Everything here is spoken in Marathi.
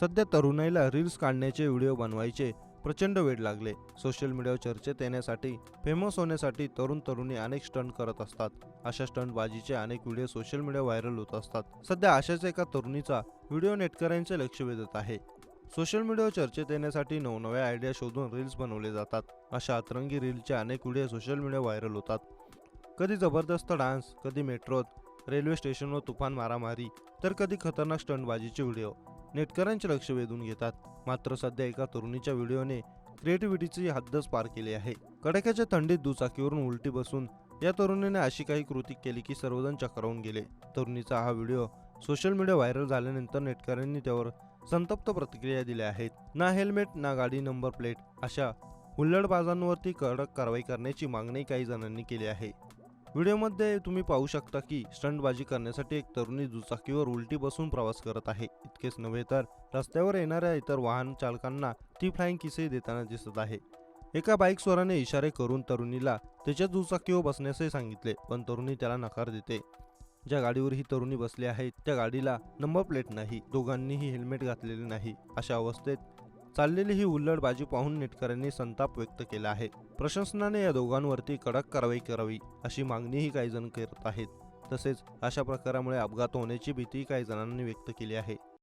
सध्या तरुणाईला रील्स काढण्याचे व्हिडिओ बनवायचे प्रचंड वेळ लागले. सोशल मीडियावर चर्चेत येण्यासाठी फेमस होण्यासाठी तरुण तरुणी अनेक स्टंट करत असतात. अशा स्टंटबाजीचे अनेक व्हिडिओ सोशल मीडिया व्हायरल होत असतात. सध्या अशाच एका तरुणीचा व्हिडिओ नेटकऱ्यांचे लक्ष वेधत आहे. सोशल मीडियावर चर्चेत येण्यासाठी नवनव्या आयडिया शोधून रील्स बनवले जातात. अशा अतरंगी रीलचे अनेक व्हिडिओ सोशल मीडिया व्हायरल होतात. कधी जबरदस्त डान्स कधी मेट्रोत रेल्वे स्टेशनवर तुफान मारामारी तर कधी खतरनाक स्टंटबाजीचे व्हिडिओ नेटकऱ्यांचे लक्ष वेधून घेतात. मात्र सध्या एका तरुणीच्या व्हिडिओने क्रिएटिव्हिटीची हद्दच पार केली आहे. कडाक्याच्या थंडीत दुचाकीवरून उलटी बसून या तरुणीने अशी काही कृती केली की सर्वजण चक्रावून गेले. तरुणीचा हा व्हिडिओ सोशल मीडिया व्हायरल झाल्यानंतर नेटकऱ्यांनी त्यावर संतप्त प्रतिक्रिया दिल्या आहेत. ना हेल्मेट ना गाडी नंबर प्लेट अशा हुल्लडबाजांवरती कडक कारवाई करण्याची मागणी काही जणांनी केली आहे. व्हिडिओमध्ये तुम्ही पाहू शकता की स्टंटबाजी करण्यासाठी एक तरुणी दुचाकीवर उलटी बसून प्रवास करत आहे. इतकेच नव्हे तर रस्त्यावर येणाऱ्या इतर वाहन चालकांना ती फ्लाइंग किसही देताना दिसत आहे. एका बाईक स्वराने इशारे करून तरुणीला त्याच्या दुचाकीवर बसण्यासही सांगितले पण तरुणी त्याला नकार देते. ज्या गाडीवर ही तरुणी बसली आहे त्या गाडीला नंबर प्लेट नाही दोघांनीही हेल्मेट घातलेले नाही. अशा अवस्थेत चाललेली ही उल्लडबाजी पाहून नेटकऱ्यांनी संताप व्यक्त केला आहे. प्रशासनाने या दोघांवरती कडक कारवाई करावी अशी मागणीही काही जण करत आहेत. तसेच अशा प्रकारामुळे अपघात होण्याची भीती काही जणांनी व्यक्त केली आहे.